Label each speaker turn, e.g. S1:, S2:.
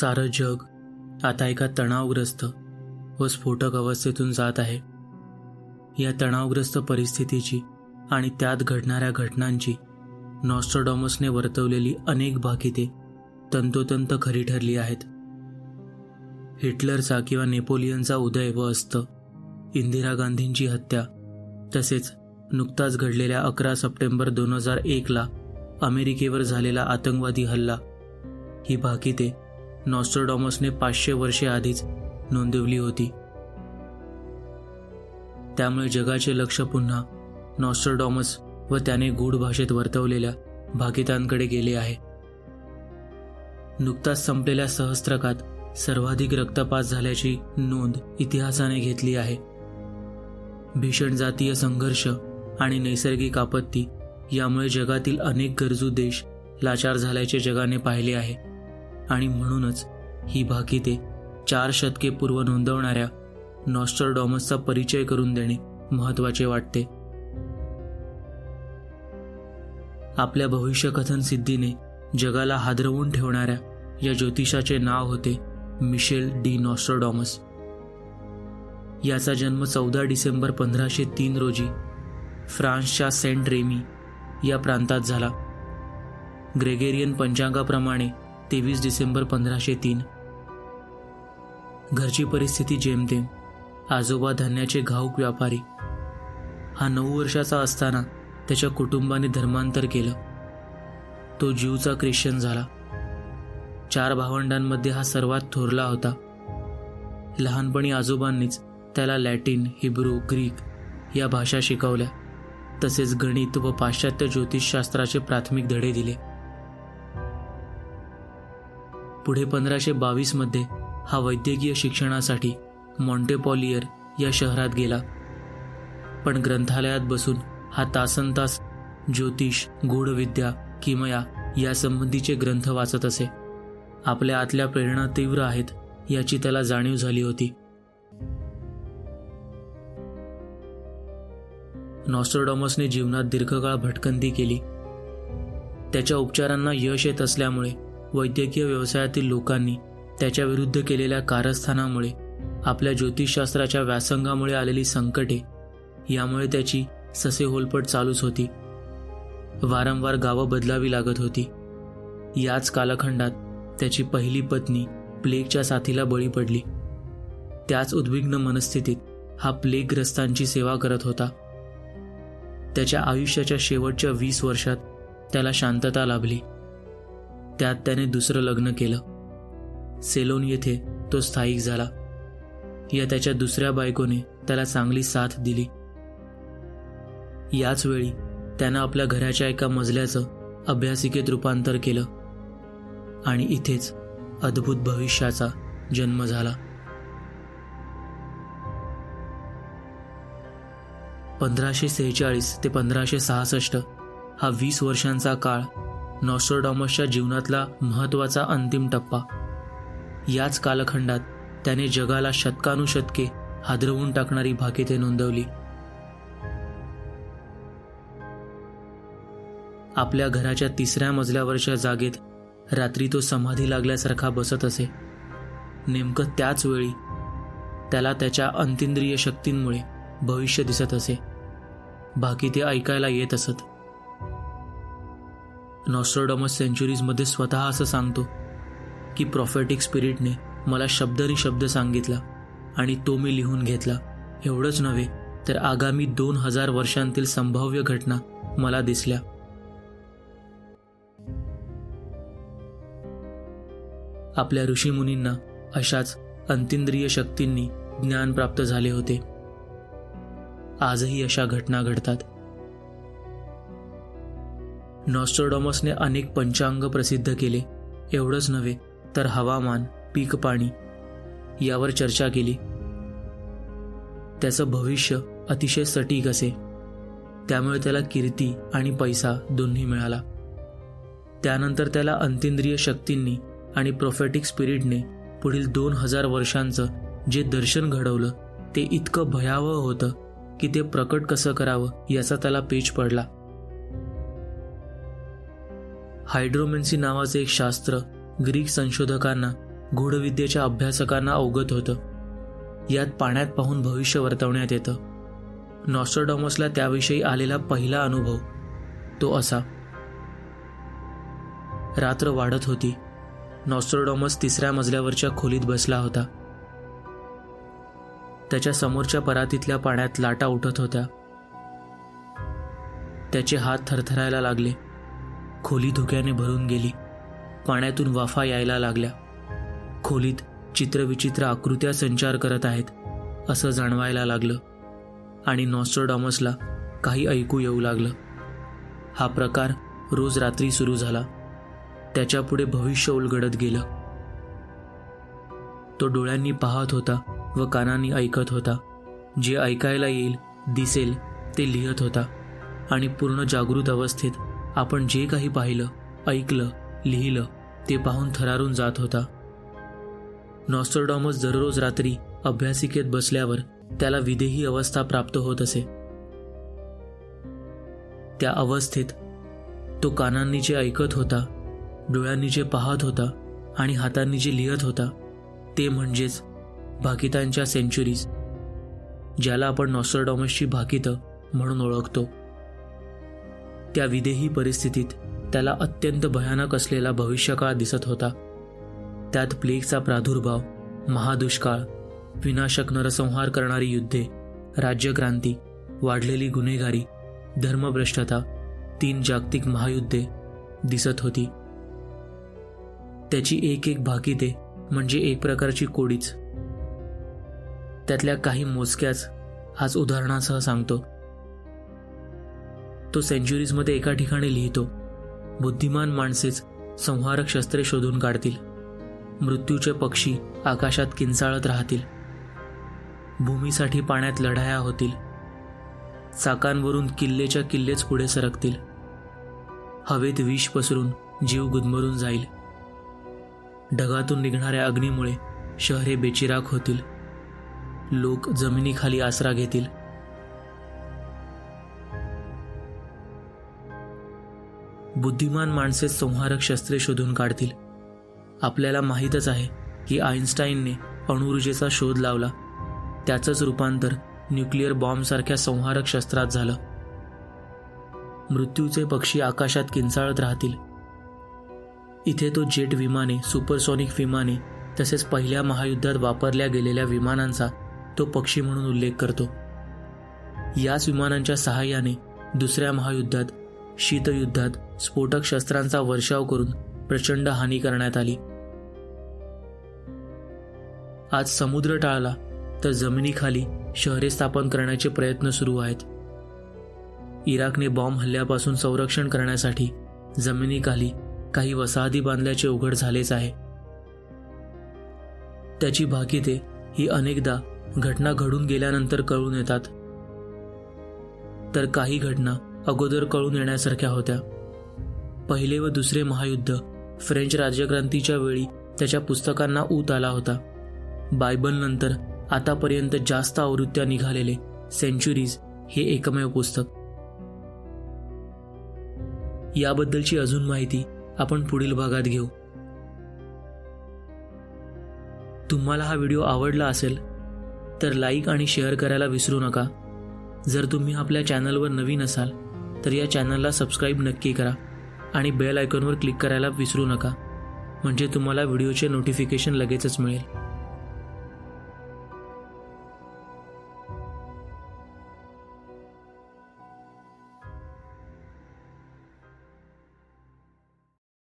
S1: सारं जग आता एका तणावग्रस्त व स्फोटक अवस्थेतून जात आहे. या तणावग्रस्त परिस्थितीची आणि त्यात घडणाऱ्या घटनांची नॉस्ट्रोडॉमसने वर्तवलेली अनेक भाकिते तंतोतंत खरी ठरली आहेत. हिटलरचा किंवा नेपोलियनचा उदय व अस्त इंदिरा गांधींची हत्या तसेच नुकताच घडलेल्या अकरा सप्टेंबर दोन हजार एकला अमेरिकेवर झालेला आतंकवादी हल्ला ही भाकिते नॉस्ट्रोडॉमसने पाचशे वर्षे आधीच नोंदवली होती. त्यामुळे जगाचे लक्ष पुन्हा नॉस्ट्रोडॉमस व त्याने गूढ भाषेत वर्तवलेल्या भाकितांकडे गेले आहे. नुकताच संपलेल्या सहस्त्रकात सर्वाधिक रक्तपात झाल्याची नोंद इतिहासाने घेतली आहे. भीषण जातीय संघर्ष आणि नैसर्गिक आपत्ती यामुळे जगातील अनेक गरजू देश लाचार झाल्याचे जगाने पाहिले आहे. आणि म्हणूनच ही भाकिते चार शतके पूर्व नोंदवणाऱ्या नॉस्टरडॉमसचा परिचय करून देणे महत्त्वाचे वाटते. आपल्या भविष्यकथन सिद्धीने जगाला हादरवून ठेवणाऱ्या या ज्योतिषाचे नाव होते मिशेल डी नॉस्ट्रोडॉमस. याचा जन्म चौदा डिसेंबर पंधराशे तीन रोजी फ्रान्सच्या सेंट रेमी या प्रांतात झाला. ग्रेगेरियन पंचांगाप्रमाणे तेवीस डिसेंबर पंधराशे तीन. घरची परिस्थिती जेमतेम. आजोबा धान्याचे घाऊक व्यापारी. हा नऊ वर्षाचा असताना त्याच्या कुटुंबाने धर्मांतर केलं. तो जीवचा ख्रिश्चन झाला. चार भावंडांमध्ये हा सर्वात थोरला होता. लहानपणी आजोबांनीच त्याला लॅटिन हिब्रू ग्रीक या भाषा शिकवल्या. तसेच गणित व पाश्चात्य ज्योतिषशास्त्राचे प्राथमिक धडे दिले. पुढे पंधराशे बावीसमध्ये हा वैद्यकीय शिक्षणासाठी मॉन्टेपॉलियर या शहरात गेला. पण ग्रंथालयात बसून हा तासन तास ज्योतिष गूढविद्या किमया यासंबंधीचे ग्रंथ वाचत असे. आपल्या आतल्या प्रेरणा तीव्र आहेत याची त्याला जाणीव झाली होती. नॉस्ट्रोडॉमसने जीवनात दीर्घकाळ भटकंती केली. त्याच्या उपचारांना यश येत असल्यामुळे वैद्यकीय व्यवसायातील लोकांनी त्याच्या विरुद्ध केलेल्या कारस्थानामुळे आपल्या ज्योतिषशास्त्राच्या व्यासंगामुळे आलेली संकटे यामुळे त्याची ससे होलपट चालूच होती. वारंवार गावं बदलावी लागत होती. याच कालखंडात त्याची पहिली पत्नी प्लेगच्या साथीला बळी पडली. त्याच उद्विग्न मनस्थितीत हा प्लेगग्रस्तांची सेवा करत होता. त्याच्या आयुष्याच्या शेवटच्या वीस वर्षात त्याला शांतता लाभली. त्यात त्याने दुसरं लग्न केलं. सेलोन येथे तो स्थायिक झाला. या त्याच्या दुसऱ्या बायकोने त्याला चांगली साथ दिली. याच वेळी त्यानं आपल्या घराच्या एका मजल्याचं अभ्यासिकेत रूपांतर केलं आणि इथेच अद्भुत भविष्याचा जन्म झाला. पंधराशे सेहेचाळीस ते पंधराशे सहासष्ट हा वीस वर्षांचा काळ नॉसोडॉमसच्या जीवनातला महत्त्वाचा अंतिम टप्पा. याच कालखंडात त्याने जगाला शतकानुशतके हादरवून टाकणारी भाकिते नोंदवली. आपल्या घराच्या तिसऱ्या मजल्यावरच्या जागेत रात्री तो समाधी लागल्यासारखा बसत असे. नेमकं त्याच वेळी त्याला त्याच्या अंतिंद्रिय शक्तींमुळे भविष्य दिसत असे. बाकी ते ऐकायला येत असत. नॉस्ट्रोडॉमस सेंचुरीजमध्ये स्वतः असं सांगतो की प्रॉफेटिक स्पिरिटने मला शब्दरी शब्द सांगितला आणि तो मी लिहून घेतला. एवढंच नव्हे तर आगामी दोन हजार वर्षांतील संभाव्य घटना मला दिसल्या. आपल्या ऋषीमुनींना अशाच अंतिंद्रिय शक्तींनी ज्ञान प्राप्त झाले होते. आजही अशा घटना घडतात. नॉस्ट्रोडॉमसने अनेक पंचांग प्रसिद्ध केले. एवढंच नव्हे तर हवामान पीक पाणी यावर चर्चा केली. त्याचं भविष्य अतिशय सटीक असे. त्यामुळे त्याला कीर्ती आणि पैसा दोन्ही मिळाला. त्यानंतर त्याला अंतिंद्रिय शक्तींनी आणि प्रोफेटिक स्पिरिटने पुढील दोन हजार वर्षांचं जे दर्शन घडवलं ते इतकं भयावह होतं की ते प्रकट कसं करावं याचा त्याला पेच पडला. हायड्रोमेन्सी नावाचे एक शास्त्र ग्रीक संशोधकांना गूढविद्येच्या अभ्यासकांना अवगत होतं. यात पाण्यात पाहून भविष्य वर्तवण्यात येतं. नॉस्ट्रोडॉमसला त्याविषयी आलेला पहिला अनुभव तो असा. रात्र वाढत होती. नॉस्ट्रोडॉमस तिसऱ्या मजल्यावरच्या खोलीत बसला होता. त्याच्या समोरच्या परातीतल्या पाण्यात लाटा उठत होत्या. त्याचे हात थरथरायला लागले. खोली धुक्याने भरून गेली. पाण्यातून वाफा यायला लागल्या. खोलीत चित्रविचित्र आकृत्या संचार करत आहेत असं जाणवायला लागलं. आणि नॉस्ट्रोडॉमसला काही ऐकू येऊ लागलं. हा प्रकार रोज रात्री सुरू झाला. त्याच्यापुढे भविष्य उलगडत गेलं. तो डोळ्यांनी पाहत होता व कानांनी ऐकत होता. जे ऐकायला येईल दिसेल ते लिहत होता. आणि पूर्ण जागृत अवस्थेत आपण जे काही पाहिलं ऐकलं लिहिलं ते पाहून थरारून जात होता. नॉस्टरडॉमस दररोज रात्री अभ्यासिकेत बसल्यावर त्याला विदेही अवस्था प्राप्त होत असे. त्या अवस्थेत तो कानांनी जे ऐकत होता डोळ्यांनी जे पाहत होता आणि हातांनी जे लिहत होता ते म्हणजेच भाकितांच्या सेंचुरीज ज्याला आपण नॉस्टरडॉमसची भाकितं म्हणून ओळखतो. त्या विदेही परिस्थितीत त्याला अत्यंत भयानक असलेला भविष्यकाळ दिसत होता. त्यात प्लेगचा प्रादुर्भाव महादुष्काळ विनाशक नरसंहार करणारी युद्धे राज्यक्रांती वाढलेली गुन्हेगारी धर्मभ्रष्टता तीन जागतिक महायुद्धे दिसत होती. त्याची एक एक भाकिते म्हणजे एक प्रकारची कोडीच. त्यातल्या काही मोजक्याच आज उदाहरणासह सांगतो. तो सेंच्युरीजमध्ये एका ठिकाणी लिहितो. बुद्धिमान माणसेच संहारक शस्त्रे शोधून काढतील. मृत्यूचे पक्षी आकाशात किंचाळत राहतील. भूमीसाठी पाण्यात लढाया होतील. चाकांवरून किल्लेच्या किल्लेच पुढे सरकतील. हवेत विष पसरून जीव गुदमरून जाईल. ढगातून निघणाऱ्या अग्नीमुळे शहरे बेचिराख होतील. लोक जमिनीखाली आसरा घेतील. बुद्धिमान माणसे संहारक शस्त्रे शोधून काढतील. आपल्याला माहीतच आहे की आईन्स्टाईनने अणुऊर्जेचा शोध लावला. त्याचंच रूपांतर न्यूक्लिअर बॉम्बसारख्या संहारक शस्त्रात झालं. मृत्यूचे पक्षी आकाशात किंचाळत राहतील. इथे तो जेट विमाने सुपरसॉनिक विमाने तसेच पहिल्या महायुद्धात वापरल्या गेलेल्या विमानांचा तो पक्षी म्हणून उल्लेख करतो. याच विमानांच्या सहाय्याने दुसऱ्या महायुद्धात शीतयुद्धात स्फोटक शस्त्रांचा वर्षाव करून प्रचंड हानी करण्यात आली. आज समुद्र टाळला तर जमिनीखाली शहरे स्थापन करण्याचे प्रयत्न सुरू आहेत. इराकने बॉम्ब हल्ल्यापासून संरक्षण करण्यासाठी जमिनीखाली काही वसाहती बांधल्याचे उघड झालेच आहे. त्याची भाकिते ही अनेकदा घटना घडून गेल्यानंतर कळून येतात. तर काही घटना अगोदर कळून येण्यासारख्या होत्या. पहिले व दुसरे महायुद्ध फ्रेंच राज्यक्रांतीच्या वेळी त्याच्या पुस्तकांना ऊत आला होता. बायबलनंतर आतापर्यंत जास्त आवृत्त्या निघालेले सेंच्युरीज हे एकमेव पुस्तक. याबद्दलची अजून माहिती आपण पुढील भागात घेऊ. तुम्हाला हा व्हिडिओ आवडला असेल तर लाईक आणि शेअर करायला विसरू नका. जर तुम्ही आपल्या चॅनलवर नवीन असाल तर या चॅनलला सबस्क्राईब नक्की करा. आणि बेल आयकॉनवर क्लिक करायला विसरू नका. म्हणजे तुम्हाला व्हिडिओचे नोटिफिकेशन लगेचच मिळेल.